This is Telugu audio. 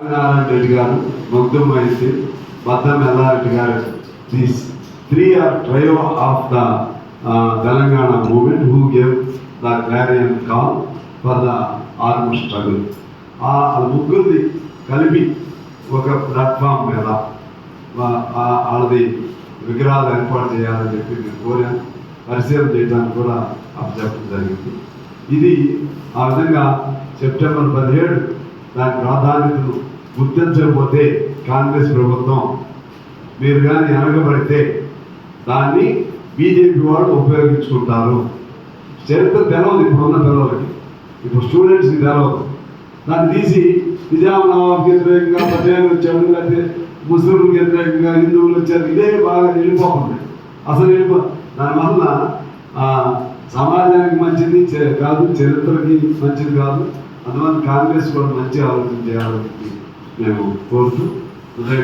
నారాయణ రెడ్డి గారు ముగ్ధు మైసి బద్దం ఎల్లారెడ్డి గారు these three are trio of the Telangana movement who gave the clarion call for the arm struggle. ఆ ఆ కలిపి ఒక ప్లాట్ఫామ్ మీద ఆ- వాళ్ళది విగ్రహాలు ఏర్పాటు చేయాలని చెప్పి నేను కోరాను పరిశీలన చేయడానికి కూడా అప్పచెప్పడం జరిగింది. ఇది ఆ విధంగా సెప్టెంబర్ పదిహేడు దాని ప్రాధాన్యతను గుర్తించకపోతే కాంగ్రెస్ ప్రభుత్వం మీరు కానీ అనగబడితే దాన్ని బీజేపీ వాళ్ళు ఉపయోగించుకుంటారు. చరిత్ర తెలవదు ఇప్పుడున్న పిల్లలకి ఇప్పుడు స్టూడెంట్స్కి తెలవదు. దాన్ని తీసి నిజాం నవాబ్కి వ్యతిరేకంగా పటేల్ వచ్చాడు లేకపోతే ముస్లింలకు వ్యతిరేకంగా హిందువులు వచ్చారు ఇదే బాగా వెళ్ళిపోతుంది అసలు వెళ్ళిపో దానివల్ల సమాజానికి మంచిది చే- కాదు చరిత్రకి మంచిది కాదు. అందువల్ల కాంగ్రెస్ కూడా మంచి ఆలోచన చేయాలని మేము కోరుతూ